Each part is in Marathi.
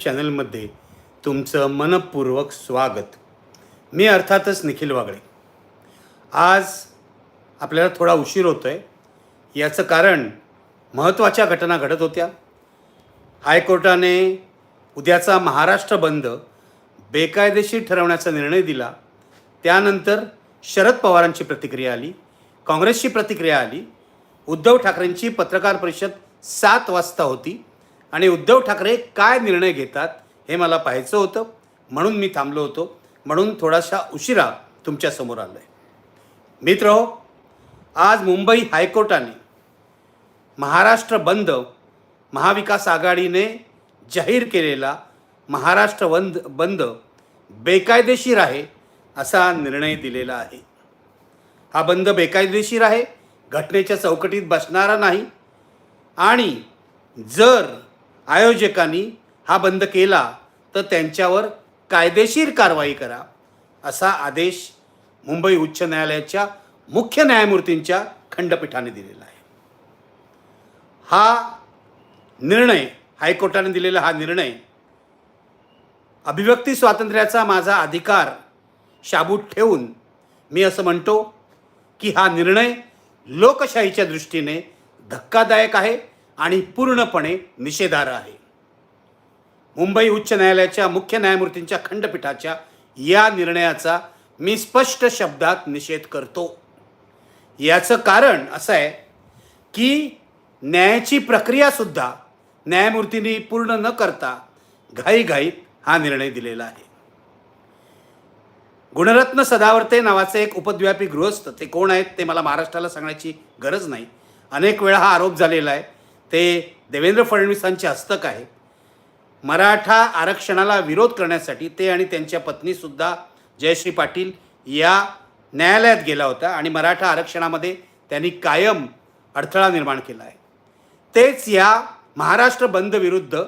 चॅनलमध्ये तुमचं मनपूर्वक स्वागत. मी अर्थातच निखिल वागळे. आज आपल्याला थोडा उशीर होतो आहे याचं कारण महत्त्वाच्या घटना घडत होत्या. हायकोर्टाने उद्याचा महाराष्ट्र बंद बेकायदेशीर ठरवण्याचा निर्णय दिला. त्यानंतर शरद पवारांची प्रतिक्रिया आली. काँग्रेसची प्रतिक्रिया आली. उद्धव ठाकरेंची पत्रकार परिषद सात वाजता होती. आणि उद्धव ठाकरे काय निर्णय घेतात हे मला पाहायचं होतं. म्हणून मी थांबलो होतो. म्हणून थोडासा उशिरा तुमच्यासमोर आलो आहे मित्र हो, आज मुंबई हायकोर्टाने महाराष्ट्र बंद महाविकास आघाडीने जाहीर केलेला महाराष्ट्र बंद बंद बेकायदेशीर आहे असा निर्णय दिलेला आहे. हा बंद बेकायदेशीर आहे घटनेच्या चौकटीत बसणारा नाही. आणि जर आयोजकांनी हा बंद केला तर त्यांच्यावर कायदेशीर कारवाई करा असा आदेश मुंबई उच्च न्यायालयाच्या मुख्य न्यायमूर्तींच्या खंडपीठाने दिलेला आहे. हा निर्णय हायकोर्टाने दिलेला हा निर्णय अभिव्यक्ती स्वातंत्र्याचा माझा अधिकार शाबूत ठेवून मी असं म्हणतो की हा निर्णय लोकशाहीच्या दृष्टीने धक्कादायक आहे. आणि पूर्णपणे निषेधार्ह आहे. मुंबई उच्च न्यायालयाच्या मुख्य न्यायमूर्तींच्या खंडपीठाच्या या निर्णयाचा मी स्पष्ट शब्दात निषेध करतो. याचं कारण असं आहे की न्यायाची प्रक्रियासुद्धा न्यायमूर्तींनी पूर्ण न करता घाईघाईत हा निर्णय दिलेला आहे. गुणरत्न सदावर्ते नावाचे एक उपद्व्यापी गृहस्थ ते कोण आहेत ते मला महाराष्ट्राला सांगण्याची गरज नाही. अनेक वेळा हा आरोप झालेला आहे ते देवेंद्र फडणवीसांचे हस्तक आहे. मराठा आरक्षणाला विरोध करण्यासाठी ते आणि त्यांच्या पत्नीसुद्धा जयश्री पाटील या न्यायालयात गेला होता आणि मराठा आरक्षणामध्ये त्यांनी कायम अडथळा निर्माण केला आहे. तेच या महाराष्ट्र बंद विरुद्ध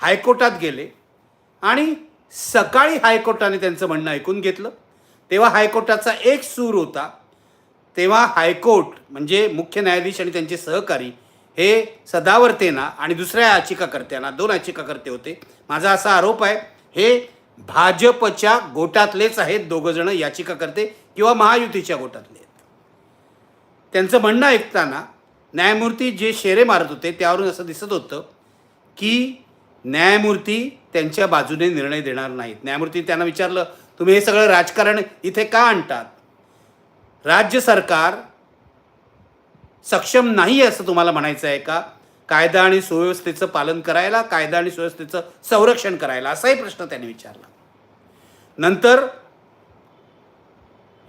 हायकोर्टात गेले आणि सकाळी हायकोर्टाने त्यांचं म्हणणं ऐकून घेतलं. तेव्हा हायकोर्टाचा एक सूर होता. तेव्हा हायकोर्ट म्हणजे मुख्य न्यायाधीश आणि त्यांचे सहकारी हे सदावर्तेना आणि दुसऱ्या याचिकाकर्त्यांना दोन याचिकाकर्ते होते. माझा असा आरोप आहे हे भाजपच्या गोटातलेच आहेत दोघंजण याचिकाकर्ते किंवा महायुतीच्या गोटातले आहेत. त्यांचं म्हणणं ऐकताना न्यायमूर्ती जे शेरे मारत होते त्यावरून असं दिसत होतं की न्यायमूर्ती त्यांच्या बाजूने निर्णय देणार नाहीत. न्यायमूर्ती त्यांना विचारलं तुम्ही हे सगळं राजकारण इथे का आणतात? राज्य सरकार सक्षम नाही आहे असं तुम्हाला म्हणायचं आहे का? कायदा आणि सुव्यवस्थेचं पालन करायला कायदा आणि सुव्यवस्थेचं संरक्षण करायला असाही प्रश्न त्यांनी विचारला. नंतर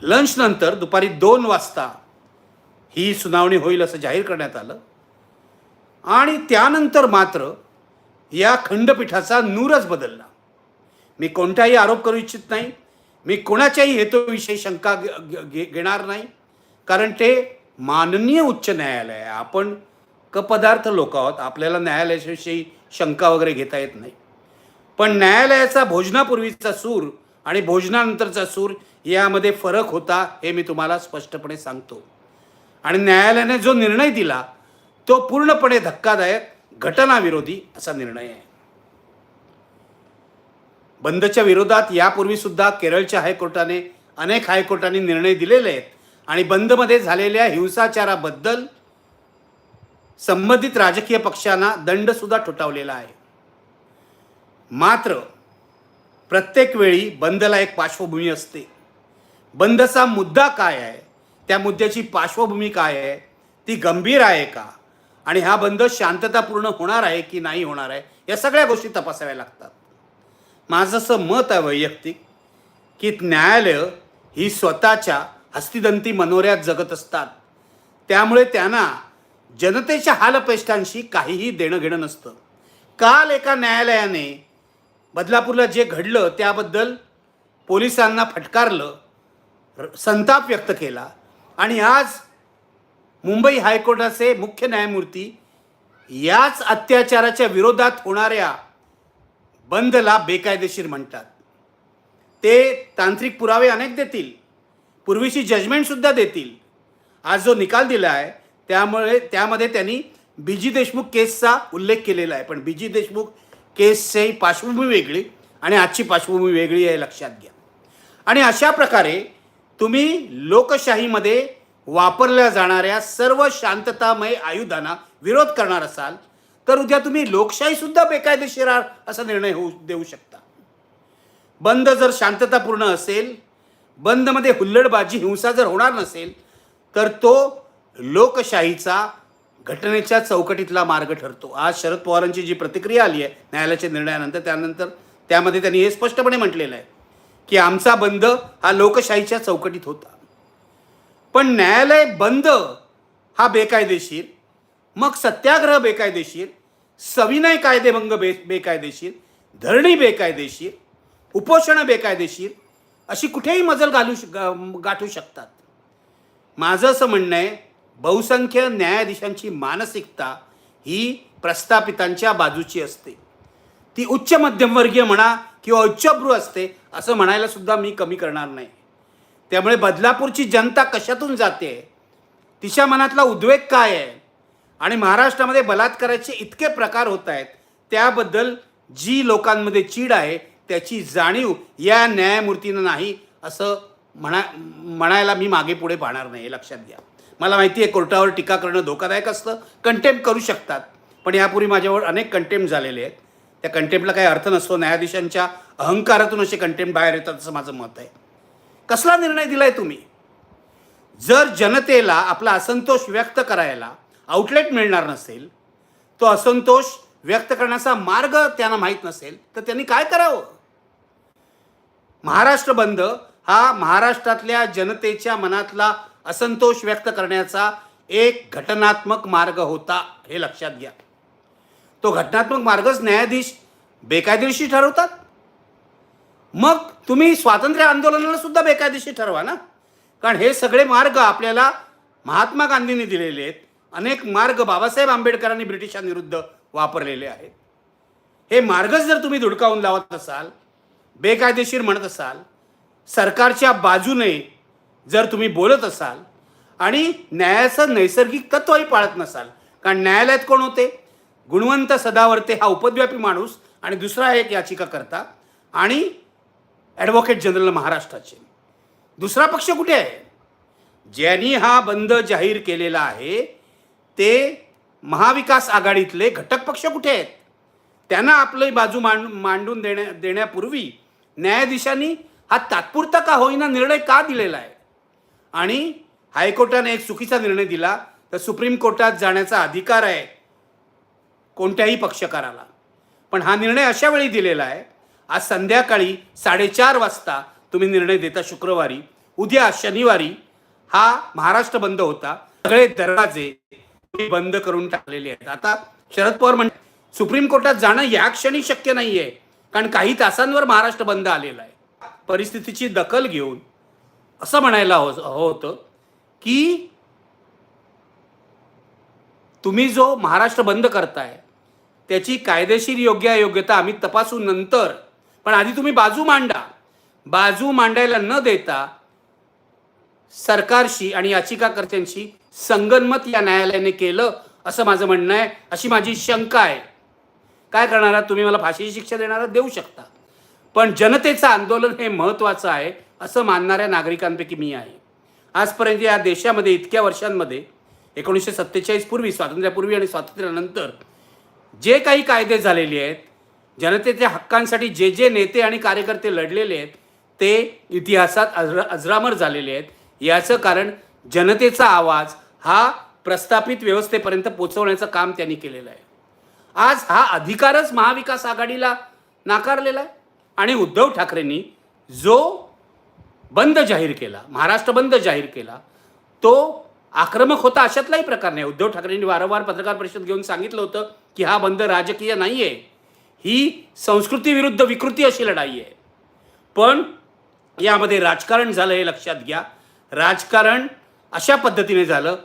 लंच नंतर दुपारी दोन वाजता ही सुनावणी होईल असं जाहीर करण्यात आलं. आणि त्यानंतर मात्र या खंडपीठाचा नूरच बदलला. मी कोणताही आरोप करू इच्छित नाही. मी कोणाच्याही हेतूविषयी शंका घे- घेणार नाही. कारण ते माननीय उच्च न्यायालय आहे आपण कपदार्थ लोक आहोत आपल्याला न्यायालयाविषयी शंका वगैरे घेता येत नाही. पण न्यायालयाचा भोजनापूर्वीचा सूर आणि भोजनानंतरचा सूर यामध्ये फरक होता हे मी तुम्हाला स्पष्टपणे सांगतो. आणि न्यायालयाने जो निर्णय दिला तो पूर्णपणे धक्कादायक घटनाविरोधी असा निर्णय आहे. बंदच्या विरोधात यापूर्वी सुद्धा केरळच्या हायकोर्टाने अनेक हायकोर्टाने निर्णय दिलेले आहेत. आणि बंदमध्ये झालेल्या हिंसाचाराबद्दल संबंधित राजकीय पक्षांना दंडसुद्धा ठोठावलेला आहे. मात्र प्रत्येक वेळी बंदला एक पार्श्वभूमी असते. बंदचा मुद्दा काय आहे? त्या मुद्द्याची पार्श्वभूमी काय आहे? ती गंभीर आहे का? आणि हा बंद शांततापूर्ण होणार आहे की नाही होणार आहे? या सगळ्या गोष्टी तपासाव्या लागतात. माझं असं मत आहे वैयक्तिक की न्यायालय ही स्वतःच्या हस्तिदंती मनोऱ्यात जगत असतात. त्यामुळे त्यांना जनतेच्या हालपेष्टांशी काहीही देणं घेणं नसतं. काल एका न्यायालयाने बदलापूरला जे घडलं त्याबद्दल पोलिसांना फटकारलं संताप व्यक्त केला आणि आज मुंबई हायकोर्टाचे मुख्य न्यायमूर्ती याच अत्याचाराच्या विरोधात होणाऱ्या बंदला बेकायदेशीर म्हणतात. ते तांत्रिक पुरावे अनेक देतील. पूर्वीची जजमेंटसुद्धा देतील. आज जो निकाल दिला आहे त्यामुळे त्यामध्ये त्यांनी बी जी देशमुख केसचा उल्लेख केलेला आहे. पण बी जी देशमुख केसची पार्श्वभूमी वेगळी आणि आजची पार्श्वभूमी वेगळी आहे लक्षात घ्या. आणि अशा प्रकारे तुम्ही लोकशाहीमध्ये वापरल्या जाणाऱ्या सर्व शांततामय आयुधांना विरोध करणार असाल तर उद्या तुम्ही लोकशाहीसुद्धा बेकायदेशीर असा निर्णय होऊ देऊ शकता. बंद जर शांततापूर्ण असेल बंदमध्ये हुल्लडबाजी हिंसा जर होणार नसेल तर तो लोकशाहीचा घटनेच्या चौकटीतला मार्ग ठरतो. आज शरद पवारांची जी प्रतिक्रिया आली आहे न्यायालयाच्या निर्णयानंतर त्यानंतर त्यामध्ये त्यांनी हे स्पष्टपणे म्हटलेलं आहे की आमचा बंद हा लोकशाहीच्या चौकटीत होता. पण न्यायालय बंद हा बेकायदेशीर मग सत्याग्रह बेकायदेशीर सविनय कायदेभंग बे बेकायदेशीर धरणी बेकायदेशीर उपोषणं बेकायदेशीर अशी कुठेही मजल घालू श गाठू शकतात. माझं असं म्हणणं आहे बहुसंख्य न्यायाधीशांची मानसिकता ही प्रस्थापितांच्या बाजूची असते. ती उच्च मध्यमवर्गीय म्हणा किंवा उच्चभ्रू असते असं म्हणायला सुद्धा मी कमी करणार नाही. त्यामुळे बदलापूरची जनता कशातून जाते? तिच्या मनातला उद्वेग काय आहे? आणि महाराष्ट्रामध्ये बलात्काराचे इतके प्रकार होत आहेत त्याबद्दल जी लोकांमध्ये चीड आहे त्याची जाणीव या न्यायमूर्तीनं नाही असं म्हणा म्हणायला मी मागे पुढे पाहणार नाही हे लक्षात घ्या. मला माहिती आहे कोर्टावर टीका करणं धोकादायक असतं कंटेम्प करू शकतात. पण यापूर्वी माझ्यावर अनेक कंटेम्प झालेले आहेत. त्या कंटेम्पला काही अर्थ नसतो. न्यायाधीशांच्या अहंकारातून असे कंटेम्प बाहेर येतात असं माझं मत आहे. कसला निर्णय दिलाय तुम्ही? जर जनतेला आपला असंतोष व्यक्त करायला आउटलेट मिळणार नसेल तो असंतोष व्यक्त करण्याचा मार्ग त्यांना माहीत नसेल तर त्यांनी काय करावं? महाराष्ट्र बंद हा महाराष्ट्रातल्या जनतेच्या मनातला असंतोष व्यक्त करण्याचा एक घटनात्मक मार्ग होता हे लक्षात घ्या. तो घटनात्मक मार्गच न्यायाधीश बेकायदेशीर ठरवतात. मग तुम्ही स्वातंत्र्य आंदोलनाला सुद्धा बेकायदेशीर ठरवा ना. कारण हे सगळे मार्ग आपल्याला महात्मा गांधींनी दिलेले आहेत. अनेक मार्ग बाबासाहेब आंबेडकरांनी ब्रिटिशांविरुद्ध वापरलेले आहेत. हे मार्गच जर तुम्ही धुडकावून लावत असाल बेकायदेशीर म्हणत असाल सरकारच्या बाजूने जर तुम्ही बोलत असाल आणि न्यायाचं नैसर्गिक तत्वही पाळत नसाल कारण न्यायालयात कोण होते? गुणवंत सदावर्ते हा उपद्व्यापी माणूस आणि दुसरा एक याचिका करता आणि ॲडव्होकेट जनरल महाराष्ट्राचे. दुसरा पक्ष कुठे आहे? ज्यांनी हा बंद जाहीर केलेला आहे ते महाविकास आघाडीतले घटक पक्ष कुठे आहेत? त्यांना आपली बाजू मांड मांडून देण्या देण्यापूर्वी न्यायाधीशांनी हा तात्पुरता का होईना निर्णय का दिलेला आहे? आणि हायकोर्टाने एक चुकीचा निर्णय दिला तर सुप्रीम कोर्टात जाण्याचा अधिकार आहे कोणत्याही पक्षकाराला. पण हा निर्णय अशा वेळी दिलेला आहे आज संध्याकाळी साडेचार वाजता तुम्ही निर्णय देता शुक्रवारी उद्या शनिवारी हा महाराष्ट्र बंद होता. सगळे दरवाजे तुम्ही बंद करून टाकलेले आहेत. आता शरद पवार म्हण सुप्रीम कोर्टात जाणं या क्षणी शक्य नाहीये. कारण काही तासांवर महाराष्ट्र बंद आलेला आहे. परिस्थितीची दखल घेऊन असं म्हणायला हो होतं की तुम्ही जो महाराष्ट्र बंद करताय त्याची कायदेशीर योग्य अयोग्यता आम्ही तपासू नंतर पण आधी तुम्ही बाजू मांडा. बाजू मांडायला न देता सरकारशी आणि याचिकाकर्त्यांशी संगनमत या न्यायालयाने केलं असं माझं म्हणणं आहे अशी माझी शंका आहे. काय करणार आहात? तुम्ही मला फाशीची शिक्षा देणार देऊ शकता. पण जनतेचं आंदोलन हे महत्त्वाचं आहे असं मानणाऱ्या नागरिकांपैकी मी आहे. आजपर्यंत या देशामध्ये इतक्या वर्षांमध्ये एकोणीसशे सत्तेचाळीस पूर्वी स्वातंत्र्यापूर्वी आणि स्वातंत्र्यानंतर जे काही कायदे झालेले आहेत जनतेच्या हक्कांसाठी जे जे नेते आणि कार्यकर्ते लढलेले आहेत ते इतिहासात अजरा अजरामर झालेले आहेत. याचं कारण जनतेचा आवाज हा प्रस्थापित व्यवस्थेपर्यंत पोचवण्याचं काम त्यांनी केलेलं आहे. आज हा अधिकारच महाविकास आघाडीला नाकारलेला आहे. आणि उद्धव ठाकरेंनी जो बंद जाहीर केला महाराष्ट्र बंद जाहीर केला तो आक्रमक होता अशातलाही प्रकार नाही. उद्धव ठाकरेंनी वारंवार पत्रकार परिषद घेऊन सांगितलं होतं की हा बंद राजकीय नाही आहे ही संस्कृती विरुद्ध विकृती अशी लढाई आहे. पण यामध्ये राजकारण झालं हे लक्षात घ्या. राजकारण अशा पद्धतीने झालं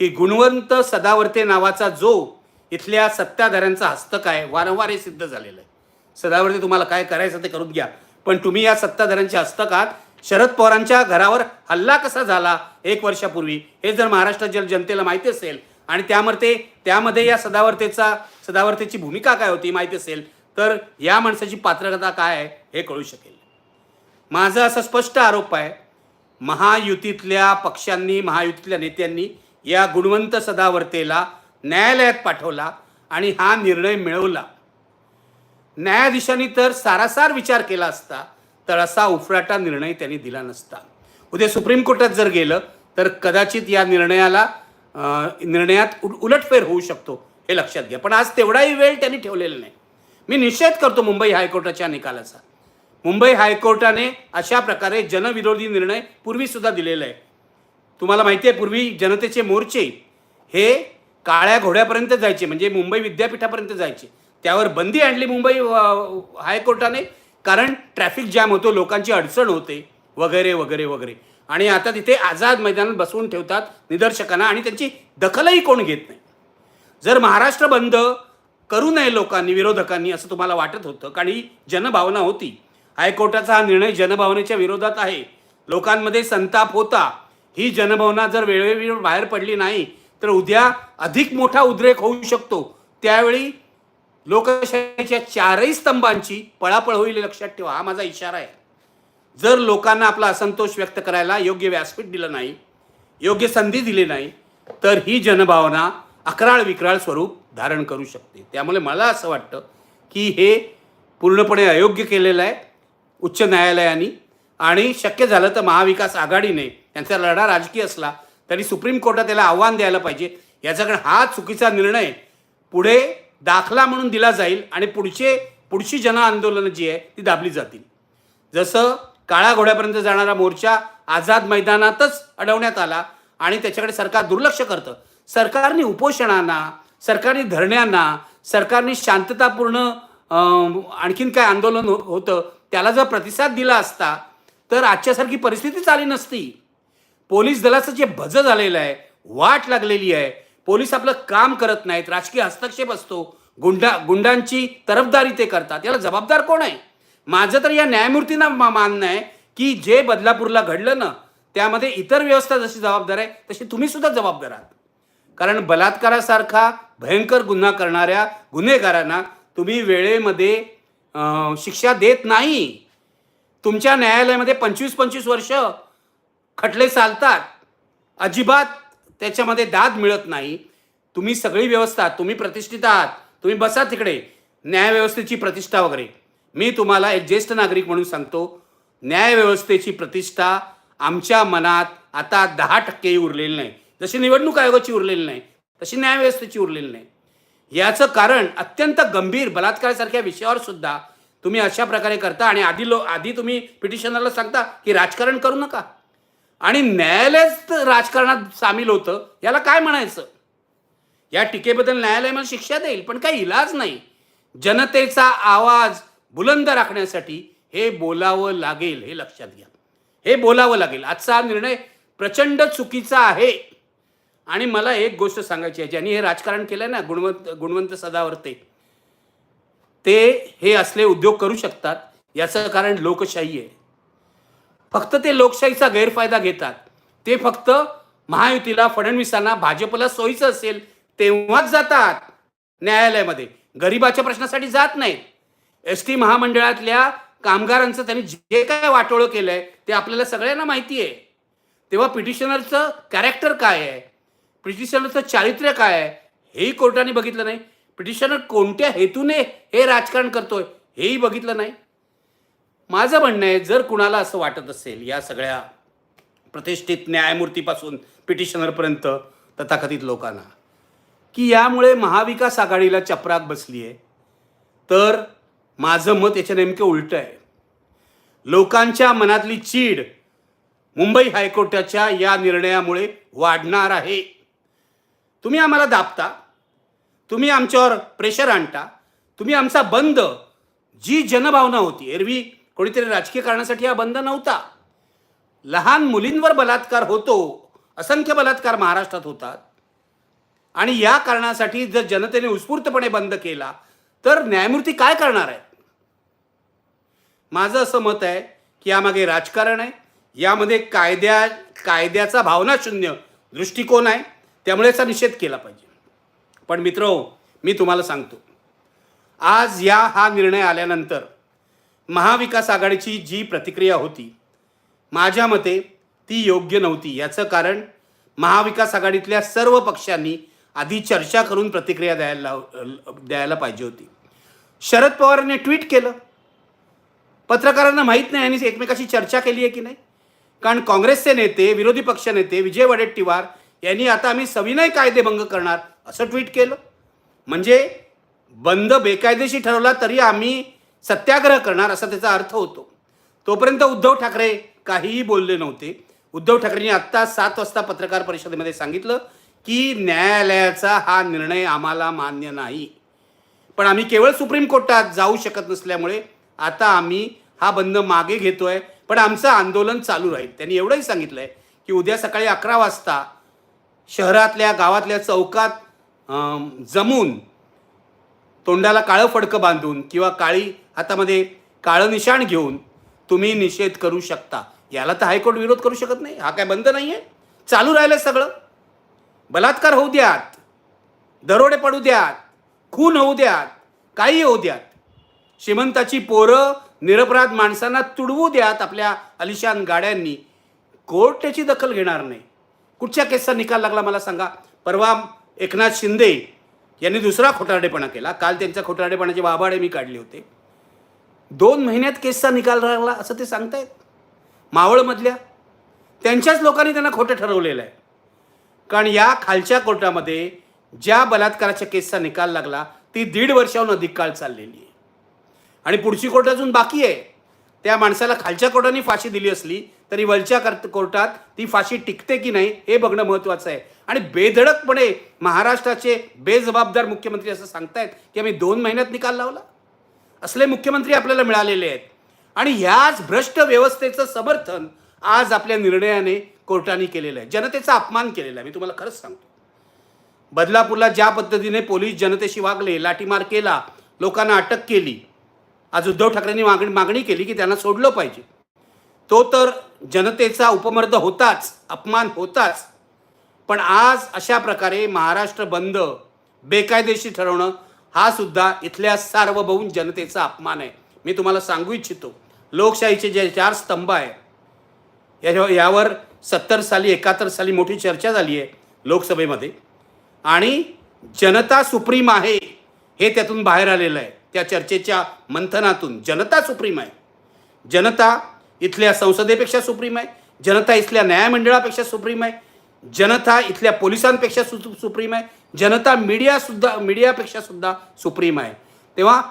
की गुणवंत सदावर्ते नावाचा जो इथल्या सत्ताधाऱ्यांचं हस्तक आहे? वारंवार हे सिद्ध झालेलं आहे. सदावरती तुम्हाला काय करायचं ते करून घ्या. पण तुम्ही या सत्ताधाऱ्यांच्या हस्तकात शरद पवारांच्या घरावर हल्ला कसा झाला एक वर्षापूर्वी? हे जर महाराष्ट्राच्या जनतेला माहिती असेल आणि त्यामध्ये त्यामध्ये या सदावर्तेचा सदावर्तेची भूमिका काय होती माहिती असेल तर या माणसाची पात्रता काय आहे हे कळू शकेल. माझा असा स्पष्ट आरोप आहे महायुतीतल्या पक्षांनी महायुतीतल्या नेत्यांनी या गुणवंत सदावर्तेला न्यायालयात पाठवला आणि हा निर्णय मिळवला. न्यायाधीशांनी तर सारासार विचार केला असता तर असा उफराटा निर्णय त्यांनी दिला नसता. उद्या सुप्रीम कोर्टात जर गेलं तर कदाचित या निर्णयाला निर्णयात उलटफेर होऊ शकतो हे लक्षात घ्या. पण आज तेवढाही वेळ त्यांनी ठेवलेला नाही. मी निषेध करतो मुंबई हायकोर्टाच्या निकालाचा. मुंबई हायकोर्टाने अशा प्रकारे जनविरोधी निर्णय पूर्वीसुद्धा दिलेला आहे. तुम्हाला माहिती आहे पूर्वी जनतेचे मोर्चे हे काळ्या घोड्यापर्यंत जायचे म्हणजे मुंबई विद्यापीठापर्यंत जायचे. त्यावर बंदी आणली मुंबई हायकोर्टाने कारण ट्रॅफिक जॅम होतो लोकांची अडचण होते वगैरे वगैरे वगैरे. आणि आता तिथे आझाद मैदानात बसवून ठेवतात निदर्शकांना आणि त्यांची दखलही कोण घेत नाही. जर महाराष्ट्र बंद करू नये लोकांनी विरोधकांनी असं तुम्हाला वाटत होतं कारण ही जनभावना होती. हायकोर्टाचा हा निर्णय जनभावनेच्या विरोधात आहे. लोकांमध्ये संताप होता. ही जनभावना जर वेळोवेळी बाहेर पडली नाही तर उद्या अधिक मोठा उद्रेक होऊ शकतो. त्यावेळी लोकशाहीच्या चारही स्तंभांची पळापळ होईल लक्षात ठेवा. हा माझा इशारा आहे. जर लोकांना आपला असंतोष व्यक्त करायला योग्य व्यासपीठ दिलं नाही योग्य संधी दिली नाही तर ही जनभावना अकराळ विक्राळ स्वरूप धारण करू शकते. त्यामुळे मला असं वाटतं की हे पूर्णपणे अयोग्य केलेलं आहे उच्च न्यायालयाने. आणि शक्य झालं तर महाविकास आघाडीने त्यांचा लढा राजकीय असला तरी सुप्रीम कोर्टात त्याला आव्हान द्यायला पाहिजे. याच्याकडे हा चुकीचा निर्णय पुढे दाखला म्हणून दिला जाईल आणि पुढचे पुढची जन आंदोलनं जी आहे ती दाबली जातील. जसं काळ्या घोड्यापर्यंत जाणारा मोर्चा आझाद मैदानातच अडवण्यात आला आणि त्याच्याकडे सरकार दुर्लक्ष करतं. सरकारने उपोषणांना सरकारने धरण्यांना सरकारने शांततापूर्ण आणखीन काय आंदोलन हो- होतं त्याला जर प्रतिसाद दिला असता तर आजच्यासारखी परिस्थितीच आली नसती. पोलीस दलाचं जे भज झालेलं आहे वाट लागलेली आहे. पोलीस आपलं काम करत नाहीत राजकीय हस्तक्षेप असतो. गुंडा गुंडांची तरफदारी ते करतात. याला जबाबदार कोण आहे? माझं तर या न्यायमूर्तींना मा- मानणं आहे की जे बदलापूरला घडलं ना त्यामध्ये इतर व्यवस्था जशी जबाबदार आहे तशी तुम्ही सुद्धा जबाबदार आहात. कारण बलात्कारासारखा भयंकर गुन्हा करणाऱ्या गुन्हेगारांना तुम्ही वेळेमध्ये शिक्षा देत नाही. तुमच्या न्यायालयामध्ये पंचवीस पंचवीस वर्ष खटले चालतात. अजिबात त्याच्यामध्ये दाद मिळत नाही. तुम्ही सगळी व्यवस्था तुम्ही प्रतिष्ठित आहात तुम्ही बसा तिकडे. न्यायव्यवस्थेची प्रतिष्ठा वगैरे. मी तुम्हाला एक ज्येष्ठ नागरिक म्हणून सांगतो न्यायव्यवस्थेची प्रतिष्ठा आमच्या मनात आता दहा टक्केही उरलेली नाही. जशी निवडणूक आयोगाची उरलेली नाही तशी न्यायव्यवस्थेची उरलेली नाही. याचं कारण अत्यंत गंभीर बलात्कारासारख्या विषयावर सुद्धा तुम्ही अशा प्रकारे करता आणि आधी लो आधी तुम्ही पिटिशनरला सांगता की राजकारण करू नका. आणि न्यायालयच राजकारणात सामील होतं याला काय म्हणायचं? या टीकेबद्दल न्यायालय मला शिक्षा देईल पण काही इलाज नाही. जनतेचा आवाज बुलंद राखण्यासाठी हे बोलावं लागेल हे लक्षात घ्या. हे बोलावं लागेल. आजचा हा निर्णय प्रचंड चुकीचा आहे. आणि मला एक गोष्ट सांगायची आहे ज्यांनी हे राजकारण केलं ना गुणवंत गुणवंत सदावर्ते ते हे असले उद्योग करू शकतात याचं कारण लोकशाही आहे. फक्त ते लोकशाहीचा गैरफायदा घेतात. ते फक्त महायुतीला फडणवीसांना भाजपला सोयीचं असेल तेव्हाच जातात न्यायालयामध्ये. गरिबाच्या प्रश्नासाठी जात नाहीत. एस टी महामंडळातल्या कामगारांचं त्यांनी जे काय वाटोळं केलंय ते आपल्याला सगळ्यांना माहिती आहे. तेव्हा पिटिशनरचं कॅरेक्टर काय आहे? पिटिशनरचं चारित्र्य काय आहे? हेही कोर्टाने बघितलं नाही. पिटिशनर कोणत्या हेतूने हे राजकारण करतोय हेही बघितलं नाही. माझं म्हणणं आहे जर कुणाला असं वाटत असेल या सगळ्या प्रतिष्ठित न्यायमूर्तीपासून पिटिशनरपर्यंत तथाकथित लोकांना की यामुळे महाविकास आघाडीला चपराक बसली आहे तर माझं मत याच्या नेमकं उलटं आहे. लोकांच्या मनातली चीड मुंबई हायकोर्टाच्या या निर्णयामुळे वाढणार आहे. तुम्ही आम्हाला दाबता तुम्ही आमच्यावर प्रेशर आणता तुम्ही आमचा बंद जी जनभावना होती एरवी कोणीतरी राजकीय कारणासाठी हा बंद नव्हता. लहान मुलींवर बलात्कार होतो असंख्य बलात्कार महाराष्ट्रात होतात. आणि या कारणासाठी जर जनतेने उत्स्फूर्तपणे बंद केला तर न्यायमूर्ती काय करणार आहेत? माझं असं मत आहे की यामागे राजकारण आहे. यामध्ये कायद्या कायद्याचा भावनाशून्य दृष्टिकोन आहे. त्यामुळे याचा निषेध केला पाहिजे. पण मित्र मी तुम्हाला सांगतो. आज या हा निर्णय आल्यानंतर महाविकास आघाडीची जी प्रतिक्रिया होती माझ्या मते ती योग्य नव्हती. याचं कारण महाविकास आघाडीतल्या सर्व पक्षांनी आधी चर्चा करून प्रतिक्रिया द्यायला लाव- द्यायला पाहिजे होती. शरद पवारांनी ट्विट केलं. पत्रकारांना माहीत नाही यांनी एकमेकाशी चर्चा केली आहे की नाही. कारण काँग्रेसचे नेते विरोधी पक्ष नेते विजय वडेट्टीवार यांनी आता आम्ही सविनय कायदेभंग करणार असं ट्विट केलं. म्हणजे बंद बेकायदेशीर ठरवला तरी आम्ही सत्याग्रह करणार असा त्याचा अर्थ होतो. तोपर्यंत उद्धव ठाकरे काहीही बोलले नव्हते. उद्धव ठाकरेंनी आत्ता सात वाजता पत्रकार परिषदेमध्ये सांगितलं की न्यायालयाचा हा निर्णय आम्हाला मान्य नाही. पण आम्ही केवळ सुप्रीम कोर्टात जाऊ शकत नसल्यामुळे आता आम्ही हा बंद मागे घेतोय. पण आमचं आंदोलन चालू राहील. त्यांनी एवढंही सांगितलंय की उद्या सकाळी अकरा वाजता शहरातल्या गावातल्या चौकात जमून तोंडाला काळं फडकं बांधून किंवा काळी हातामध्ये काळं निशाण घेऊन तुम्ही निषेध करू शकता. याला तर हायकोर्ट विरोध करू शकत नाही. हा काय बंद नाही आहे चालू राहिलं सगळं. बलात्कार होऊ द्यात. दरोडे पडू द्यात. खून होऊ द्यात. काही होऊ द्यात. श्रीमंताची पोरं निरपराध माणसांना तुडवू द्यात आपल्या अलिशान गाड्यांनी. कोर्ट त्याची दखल घेणार नाही. कुठच्या केसचा निकाल लागला मला सांगा. परवा एकनाथ शिंदे यांनी दुसरा खोटारडेपणा केला. काल त्यांच्या खोटारडेपणाचे वाभाडे मी काढले होते. दोन महिन्यात केसचा निकाल लागला असं ते सांगतायत. मावळमधल्या त्यांच्याच लोकांनी त्यांना खोटं ठरवलेलं आहे. कारण या खालच्या कोर्टामध्ये ज्या बलात्काराच्या केसचा निकाल लागला ती दीड वर्षाहून अधिक काळ चाललेली आहे. आणि पुढची कोर्ट अजून बाकी आहे. त्या माणसाला खालच्या कोर्टाने फाशी दिली असली तरी वरच्या कर- कोर्टात ती फाशी टिकते की नाही हे बघणं महत्त्वाचं आहे. आणि बेधडकपणे महाराष्ट्राचे बेजबाबदार मुख्यमंत्री असं सांगतायत की आम्ही दोन महिन्यात निकाल लावला. असले मुख्यमंत्री आपल्याला मिळालेले आहेत. आणि ह्याच भ्रष्ट व्यवस्थेचं समर्थन आज आपल्या निर्णयाने कोर्टाने केलेलं आहे. जनतेचा अपमान केलेला आहे. मी तुम्हाला खरंच सांगतो. बदलापूरला ज्या पद्धतीने पोलीस जनतेशी वागले लाठीमार केला लोकांना अटक केली आज उद्धव ठाकरेंनी मागणी मागणी केली की त्यांना सोडलं पाहिजे. तो तर जनतेचा उपमर्द होताच अपमान होताच. पण आज अशा प्रकारे महाराष्ट्र बंद बेकायदेशीर ठरवणं हा सुद्धा इथल्या सार्वभौम जनतेचा अपमान आहे. मी तुम्हाला सांगू इच्छितो लोकशाहीचे जे चार स्तंभ आहे याच्या यावर सत्तर साली एकाहत्तर साली मोठी चर्चा झाली आहे लोकसभेमध्ये. आणि जनता सुप्रीम आहे हे त्यातून बाहेर आलेलं आहे. त्या चर्चेच्या मंथनातून जनता सुप्रीम आहे. जनता इथल्या संसदेपेक्षा सुप्रीम आहे. जनता इथल्या न्यायमंडळापेक्षा सुप्रीम आहे. जनता इथल्या पोलिसांपेक्षा सु सुप्रीम आहे. जनता मीडियासुद्धा मीडियापेक्षा सुद्धा सुप्रीम आहे. तेव्हा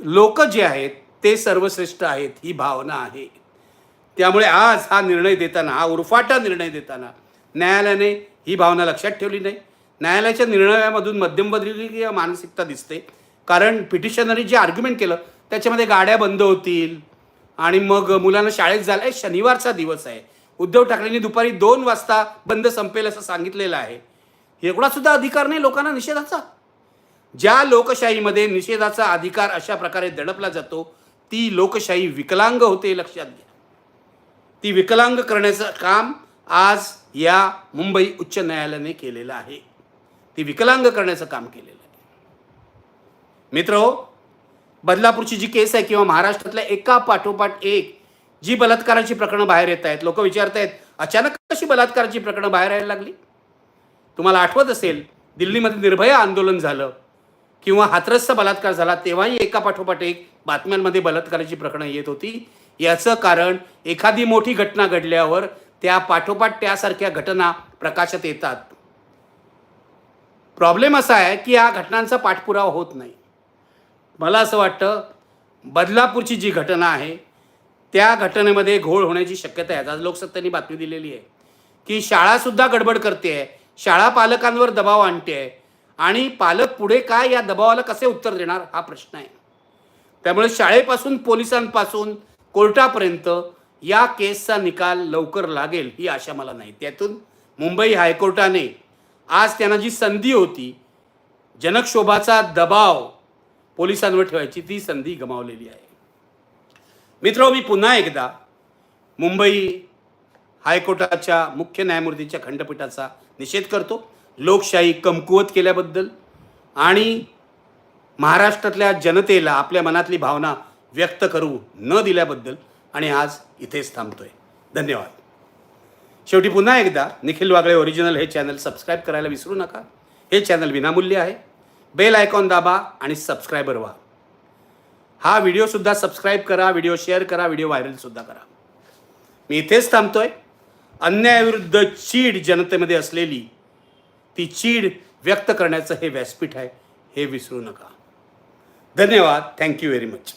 लोक जे आहेत ते सर्वश्रेष्ठ आहेत ही भावना आहे. त्यामुळे आज हा निर्णय देताना हा उरफाटा निर्णय देताना न्यायालयाने ही भावना लक्षात ठेवली नाही. न्यायालयाच्या निर्णयामधून मध्यमवर्गीय मानसिकता दिसते. कारण पिटिशनरी जे आर्ग्युमेंट केलं त्याच्यामध्ये गाड्या बंद होतील. आणि मग मुलांना शाळेत जायला शनिवारचा दिवस आहे. उद्धव ठाकरेंनी दुपारी दोन वाजता बंद संपेल असं सांगितलेलं आहे. एवढा सुद्धा अधिकार नाही लोकांना निषेधाचा? ज्या लोकशाहीमध्ये निषेधाचा अधिकार अशा प्रकारे दडपला जातो ती लोकशाही विकलांग होते लक्षात घ्या. ती विकलांग करण्याचं काम आज या मुंबई उच्च न्यायालयाने केलेलं आहे. ती विकलांग करण्याचं काम केलेलं आहे. मित्र हो, बदलापूरची जी केस आहे किंवा महाराष्ट्रातल्या एका पाठोपाठ एक जी बलात्काराची प्रकरणं बाहेर येत आहेत लोक विचारत आहेत अचानक कशी बलात्काराची प्रकरणं बाहेर यायला लागली? तुम्हाला आठवत असेल दिल्लीमध्ये निर्भया आंदोलन झालं किंवा हातरस्थ बलात्कार झाला तेव्हाही एका पाठोपाठ एक बातम्यांमध्ये बलात्काराची प्रकरणं येत होती. याचं कारण एखादी मोठी घटना घडल्यावर त्या पाठोपाठ त्यासारख्या घटना प्रकाशात येतात. प्रॉब्लेम असा आहे की या घटनांचा पाठपुरावा होत नाही. मला असं वाटतं बदलापूरची जी घटना आहे त्या घटनेमध्ये घोळ होण्याची शक्यता आहे. आज लोकसत्तेने बातमी दिलेली आहे की शाळासुद्धा गडबड करते आहे. शाळा पालकांवर दबाव आणते आहे. आणि पालक पुढे काय या दबावाला कसे उत्तर देणार हा प्रश्न आहे. त्यामुळे शाळेपासून पोलिसांपासून कोर्टापर्यंत या केसचा निकाल लवकर लागेल ही आशा मला नाही. त्यातून मुंबई हायकोर्टाने आज त्यांना जी संधी होती जनक्षोभाचा दबाव पोलिसांवर ठेवायची ती संधी गमावलेली आहे. मित्र मी पुन्हा एकदा मुंबई हायकोर्टाच्या मुख्य न्यायमूर्तीच्या खंडपीठाचा निषेध करतो. लोकशाही कमकुवत केल्याबद्दल आणि महाराष्ट्रातल्या जनतेला आपल्या मनातली भावना व्यक्त करू न दिल्याबद्दल आणि आज इथेच थांबतोय. धन्यवाद. शेवटी पुन्हा एकदा निखिल वागळे ओरिजिनल हे चॅनल सबस्क्राईब करायला विसरू नका. हे चॅनल विनामूल्य आहे. बेल आयकॉन दाबा आणि सबस्क्रायबर व्हा. हा व्हिडिओसुद्धा सबस्क्राईब करा व्हिडिओ शेअर करा व्हिडिओ व्हायरलसुद्धा करा. मी इथेच थांबतोय. अन्यायाविरुद्ध चीड जनतेमध्ये असलेली ती चीड व्यक्त करण्याचं हे व्यासपीठ आहे हे विसरू नका. धन्यवाद. Thank you very much